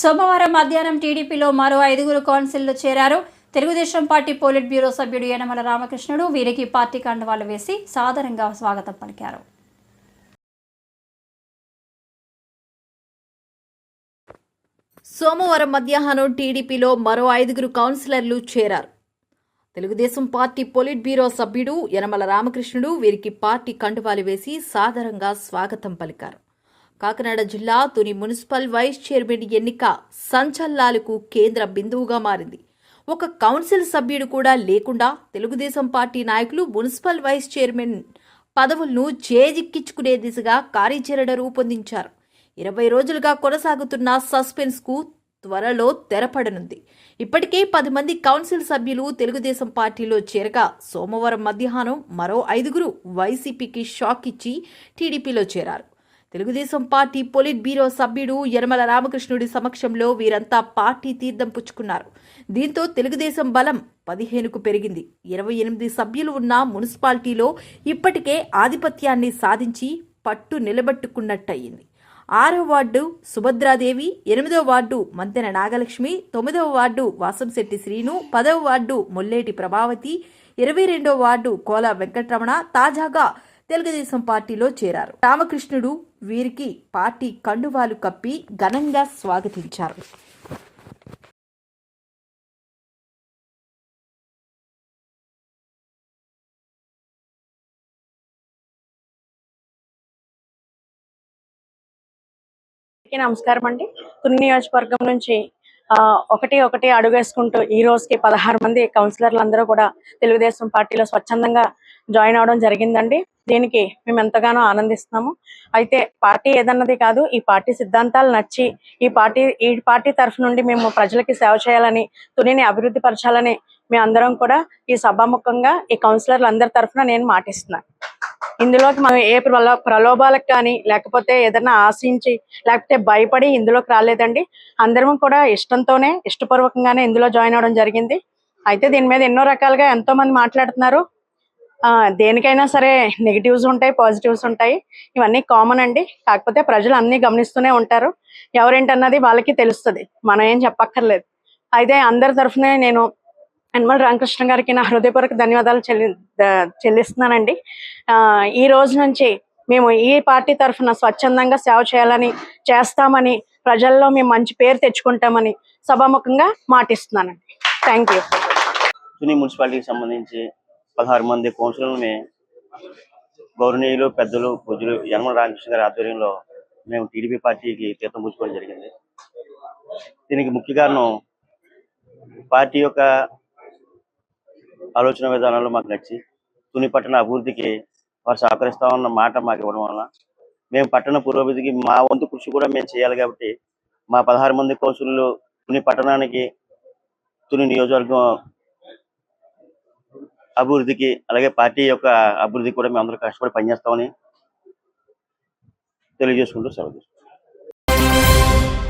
సోమవారం మధ్యాహ్నం టీడీపీలో మరో ఐదుగురు కౌన్సిల్లో చేరారు. తెలుగుదేశం పార్టీ పోలిట్ బ్యూరో సభ్యుడు యనమల రామకృష్ణుడు వీరికి పార్టీ కండవాలు వేసి సాదరంగా స్వాగతం పలికారు. సోమవారం మధ్యాహ్నం టీడీపీలో మరో ఐదుగురు కౌన్సిలర్లు చేరారు. తెలుగుదేశం పార్టీ పోలిట్ బ్యూరో సభ్యుడు యనమల రామకృష్ణుడు వీరికి పార్టీ కండువాలు వేసి సాదరంగా స్వాగతం పలికారు. కాకినాడ జిల్లా తుని మున్సిపల్ వైస్ చైర్మన్ ఎన్నిక సంచలనాలకు కేంద్ర బిందువుగా మారింది. ఒక కౌన్సిల్ సభ్యుడు కూడా లేకుండా తెలుగుదేశం పార్టీ నాయకులు మున్సిపల్ వైస్ చైర్మన్ పదవులను చేజిక్కించుకునే దిశగా కార్యాచరణ రూపొందించారు. ఇరవై రోజులుగా కొనసాగుతున్న సస్పెన్స్కు త్వరలో తెరపడనుంది. ఇప్పటికే పది మంది కౌన్సిల్ సభ్యులు తెలుగుదేశం పార్టీలో చేరగా సోమవారం మధ్యాహ్నం మరో ఐదుగురు వైసీపీకి షాక్ ఇచ్చి టీడీపీలో చేరారు. తెలుగుదేశం పార్టీ పొలిట్ బ్యూరో సభ్యుడు యనమల రామకృష్ణుడి సమక్షంలో వీరంతా పార్టీ తీర్థం పుచ్చుకున్నారు. దీంతో తెలుగుదేశం బలం పదిహేనుకు పెరిగింది. ఇరవై ఎనిమిది సభ్యులు ఉన్న మున్సిపాలిటీలో ఇప్పటికే ఆధిపత్యాన్ని సాధించి పట్టు నిలబెట్టుకున్నట్టయింది. ఆరో వార్డు సుభద్రాదేవి ఎనిమిదో వార్డు మంతెన నాగలక్ష్మి తొమ్మిదవ వార్డు వాసంశెట్టి శ్రీను పదవ వార్డు మొల్లేటి ప్రభావతి ఇరవై రెండో వార్డు కోల వెంకటరమణ తాజాగా తెలుగుదేశం పార్టీలో చేరారు. రామకృష్ణుడు వీరికి పార్టీ కండువాలు కప్పి ఘనంగా స్వాగతించారు. నమస్కారం అండి. తుని నియోజకవర్గం నుంచి ఒకటి ఒకటి అడుగేసుకుంటూ ఈ రోజుకి పదహారు మంది కౌన్సిలర్లు అందరూ కూడా తెలుగుదేశం పార్టీలో స్వచ్ఛందంగా జాయిన్ అవడం జరిగిందండి. దీనికి మేము ఎంతగానో ఆనందిస్తున్నాము. అయితే పార్టీ ఏదన్నది కాదు ఈ పార్టీ సిద్ధాంతాలు నచ్చి ఈ పార్టీ ఈ పార్టీ తరఫు నుండి మేము ప్రజలకి సేవ చేయాలని తునిని అభివృద్ధి పరచాలని మేము అందరం కూడా ఈ సభాముఖంగా ఈ కౌన్సిలర్లు అందరి తరఫున నేను మాటిస్తున్నాను. ఇందులోకి మనం ఏ ప్రలో ప్రలోభాలకు కానీ లేకపోతే ఏదైనా ఆశించి లేకపోతే భయపడి ఇందులోకి రాలేదండి. అందరం కూడా ఇష్టంతోనే ఇష్టపూర్వకంగానే ఇందులో జాయిన్ అవడం జరిగింది. అయితే దీని మీద ఎన్నో రకాలుగా ఎంతో మంది మాట్లాడుతున్నారు. ఆ, దేనికైనా సరే నెగిటివ్స్ ఉంటాయి పాజిటివ్స్ ఉంటాయి. ఇవన్నీ కామన్ అండి. కాకపోతే ప్రజలు అన్ని గమనిస్తూనే ఉంటారు. ఎవరేంటన్నది వాళ్ళకి తెలుస్తుంది. మనం ఏం చెప్పక్కర్లేదు. అయితే అందరి తరఫున నేను యనమల రామకృష్ణ గారికి నా హృదయపూర్వక ధన్యవాదాలు చెల్లి చెల్లిస్తున్నానండి. ఆ, ఈ రోజు నుంచి మేము ఈ పార్టీ తరఫున స్వచ్ఛందంగా సేవ చేయాలని చేస్తామని ప్రజల్లో మేము మంచి పేరు తెచ్చుకుంటామని సభాముఖంగా మాటిస్తున్నానండి. థ్యాంక్ యూ తుని మున్సిపాలిటీకి సంబంధించి పదహారు మంది కౌన్సిలర్ని గౌరవనీయులు పెద్దలు పూజలు యనమల రామకృష్ణ గారి ఆధ్వర్యంలో మేము టీడీపీ పార్టీకి తీర్థం పుచ్చుకోవడం జరిగింది. దీనికి ముఖ్య కారణం పార్టీ యొక్క ఆలోచన విధానాలు మాకు నచ్చి తుని పట్టణ అభివృద్ధికి వారు సహకరిస్తామన్న మాట మాకు ఇవ్వడం వలన మేము పట్టణ పురోభివృద్ధికి మా వంతు కృషి కూడా మేము చేయాలి కాబట్టి మా పదహారు మంది కౌన్సిలర్లు తుని పట్టణానికి తుని నియోజకవర్గం అభివృద్ధికి అలాగే పార్టీ యొక్క అభివృద్ధికి కూడా మేము అందరూ కష్టపడి పనిచేస్తామని తెలియజేసుకుంటూ సెలవు